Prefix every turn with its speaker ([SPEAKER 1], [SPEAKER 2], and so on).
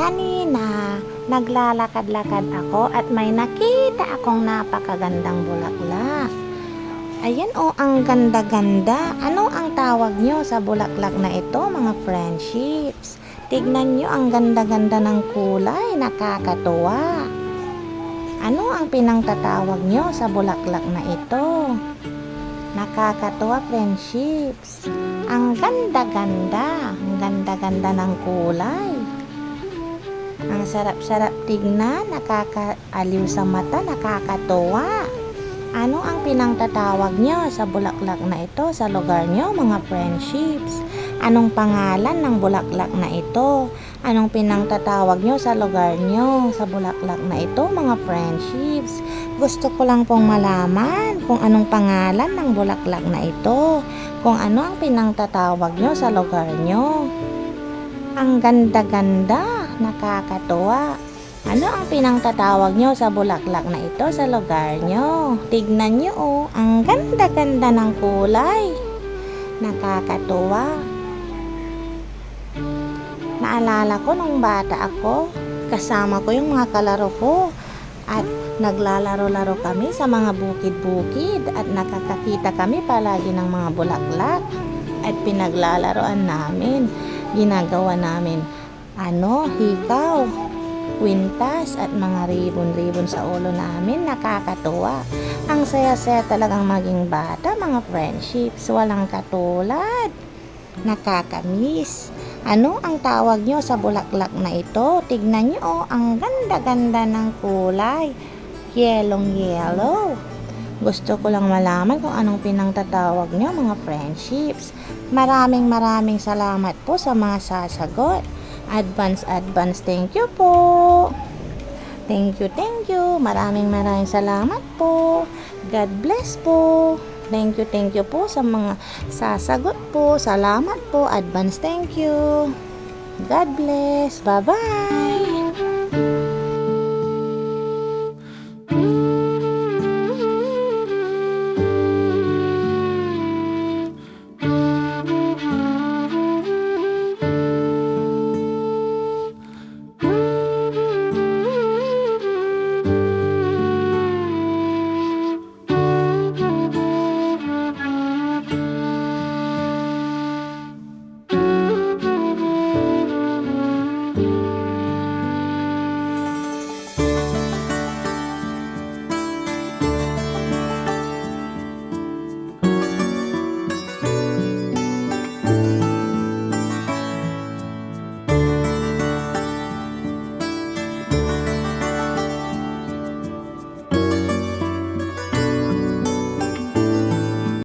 [SPEAKER 1] Kanina, naglalakad-lakad ako at may nakita akong napakagandang bulaklak. Ayan o, ang ganda-ganda. Ano ang tawag nyo sa bulaklak na ito, mga friendships? Tignan nyo ang ganda-ganda ng kulay, nakakatuwa. Ano ang pinangtatawag nyo sa bulaklak na ito? Nakakatuwa, friendships. Ang ganda-ganda. Ang ganda-ganda ng kulay. Ang sarap-sarap tignan, nakakaaliw sa mata, nakakatuwa. Ano ang pinangtatawag nyo sa bulaklak na ito sa lugar nyo, mga friendships? Anong pangalan ng bulaklak na ito? Anong pinangtatawag nyo sa lugar nyo sa bulaklak na ito, mga friendships? Gusto ko lang pong malaman kung anong pangalan ng bulaklak na ito, kung ano ang pinangtatawag nyo sa lugar nyo. Ang ganda-ganda, nakakatuwa. Ano ang pinangtatawag nyo sa bulaklak na ito sa lugar nyo? Tignan nyo oh, ang ganda-ganda ng kulay. Nakakatuwa. Naalala ko nung bata ako, kasama ko yung mga kalaro ko. At naglalaro-laro kami sa mga bukid-bukid at nakakakita kami palagi ng mga bulaklak. At pinaglalaroan namin, ginagawa namin, ano, hikaw, kwintas at mga ribon-ribon sa ulo namin nakakatuwa. Ang saya-saya talagang maging bata, mga friendships, walang katulad. Nakakamiss. Ano ang tawag nyo sa bulaklak na ito? Tignan nyo, oh, ang ganda-ganda ng kulay. Yellow-yellow. Gusto ko lang malaman kung anong pinangtatawag nyo, mga friendships. Maraming maraming salamat po sa mga sasagot. Advance, advance, thank you po. Thank you, thank you. Maraming maraming salamat po. God bless po. Thank you, thank you po sa mga sasagot po. Salamat po. Advance, thank you. God bless. Bye-bye.